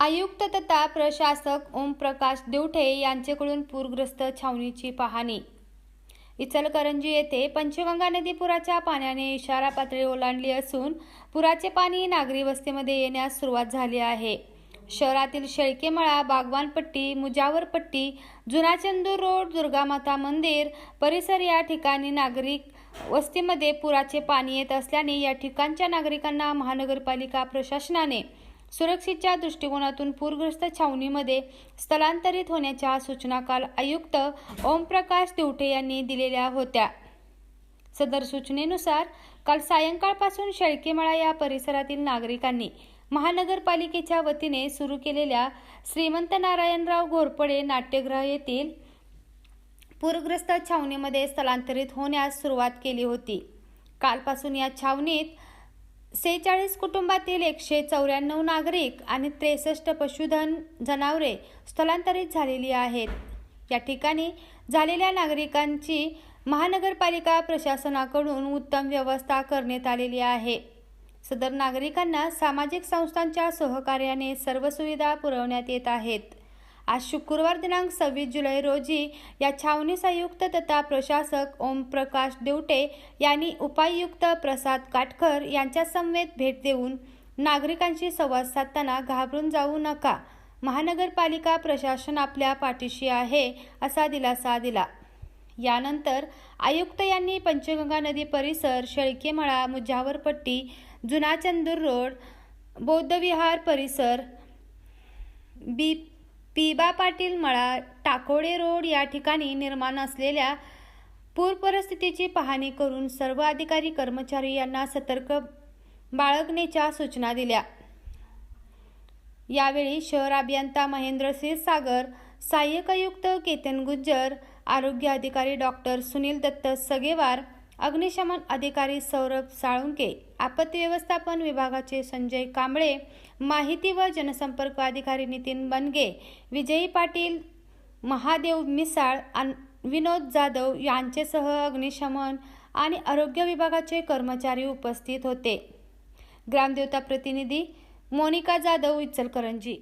आयुक्त तथा प्रशासक ओमप्रकाश देवठे यांच्याकडून पूरग्रस्त छावणीची पाहणी. इचलकरंजी येथे पंचगंगा नदी पुराच्या पाण्याने इशारा पातळी ओलांडली असून पुराचे पाणी नागरी वस्तीमध्ये येण्यास सुरुवात झाली आहे. शहरातील शेळकेमळा बागवानपट्टी मुजावरपट्टी जुना चंदूर रोड दुर्गामाता मंदिर परिसर या ठिकाणी नागरिक वस्तीमध्ये पुराचे पाणी येत असल्याने या ठिकाणच्या नागरिकांना महानगरपालिका प्रशासनाने सुरक्षेच्या दृष्टिकोनातून पूरग्रस्त छावणीमध्ये स्थलांतरित होण्याच्या सूचना काल आयुक्त ओमप्रकाश देवठे यांनी दिलेल्या होत्या. सदर सूचनेनुसार काल सायंकाळपासून शेळकेमळा या परिसरातील नागरिकांनी महानगरपालिकेच्या वतीने सुरू केलेल्या श्रीमंत नारायणराव घोरपडे नाट्यगृह येथील पूरग्रस्त छावणीमध्ये स्थलांतरित होण्यास सुरुवात केली होती. कालपासून या छावणीत सेहेचाळीस कुटुंबातील एकशे चौऱ्याण्णव नागरिक आणि त्रेसष्ट पशुधन जनावरे स्थलांतरित झालेली आहेत. या ठिकाणी झालेल्या नागरिकांची महानगरपालिका प्रशासनाकडून उत्तम व्यवस्था करण्यात आलेली आहे. सदर नागरिकांना सामाजिक संस्थांच्या सहकार्याने सर्व सुविधा पुरवण्यात येत आहेत. आज शुक्रवार दिनांक सव्वीस जुलै रोजी या छावणी संयुक्त तथा प्रशासक ओमप्रकाश देवटे यांनी उपायुक्त प्रसाद काटकर यांच्या समवेत भेट देऊन नागरिकांशी संवाद साधताना घाबरून जाऊ नका. महानगरपालिका प्रशासन आपल्या पाठीशी आहे असा दिलासा दिला. यानंतर आयुक्त यांनी पंचगंगा नदी परिसर शेळकेमळा मुजावरपट्टी जुना चंदूर रोड बौद्धविहार परिसर बी पिबा पाटील मळा टाकोडे रोड या ठिकाणी निर्माण असलेल्या पूर परिस्थितीची पाहणी करून सर्व अधिकारी कर्मचारी यांना सतर्क बाळगण्याच्या सूचना दिल्या. यावेळी शहर अभियंता महेंद्र क्षीरसागर सहाय्यक आयुक्त केतन गुज्जर आरोग्य अधिकारी डॉक्टर सुनील दत्त सगेवार अग्निशमन अधिकारी सौरभ साळुंके आपत्ती व्यवस्थापन विभागाचे संजय कांबळे माहिती व जनसंपर्क अधिकारी नितीन बनगे विजयी पाटील महादेव मिसाळ अन विनोद जाधव यांचेसह अग्निशमन आणि आरोग्य विभागाचे कर्मचारी उपस्थित होते. ग्रामदेवता प्रतिनिधी मोनिका जाधव इचलकरंजी.